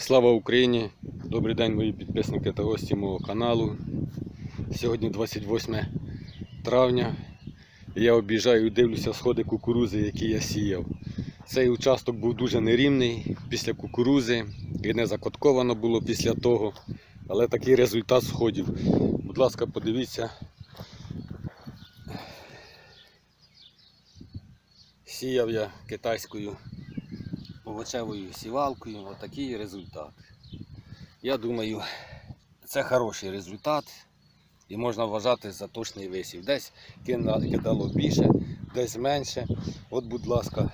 Слава Україні! Добрий день, мої підписники та гості мого каналу. Сьогодні 28 травня. Я об'їжджаю і дивлюся сходи кукурузи, які я сіяв. Цей участок був дуже нерівний після кукурузи і не закотковано було після того. Але такий результат сходів. Будь ласка, подивіться. Сіяв я китайською овочевою сівалкою. Отакий результат. Я думаю, це хороший результат і можна вважати за точний висів. Десь кидало більше, десь менше. От, будь ласка,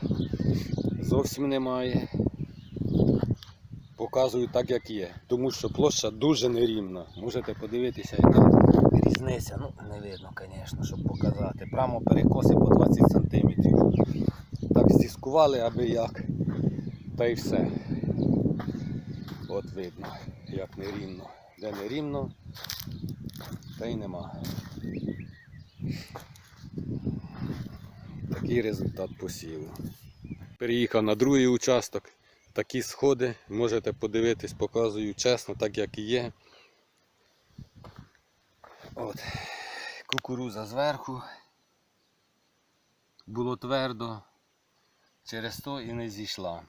зовсім немає. Показую так, як є. Тому що площа дуже нерівна. Можете подивитися, яка різниця. Ну, не видно, звісно, щоб показати. Прямо перекоси по 20 см. Так стіскували аби як. Та й все. От видно, як нерівно. Де нерівно, та й нема. Такий результат посіву. Переїхав на другий участок. Такі сходи, можете подивитись, показую чесно, так як і є. От. Кукуруза зверху. Було твердо, через то і не зійшла.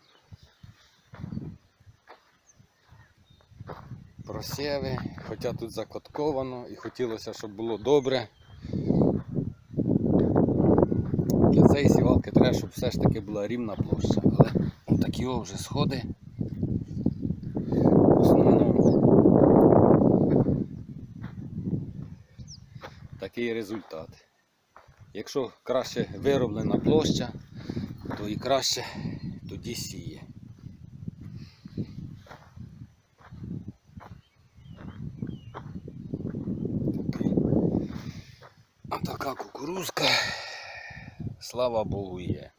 Просєви, хоча тут закотковано і хотілося, щоб було добре. Для цієї сівалки треба, щоб все ж таки була рівна площа. Але такі о вже сходи. В основному такий результат. Якщо краще вироблена площа, то і краще тоді сіє. Така кукурузка, слава Богу, є.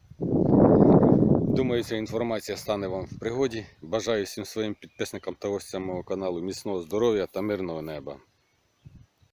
Думаю, ця інформація стане вам в пригоді. Бажаю всім своїм підписникам та гостям каналу міцного здоров'я та мирного неба.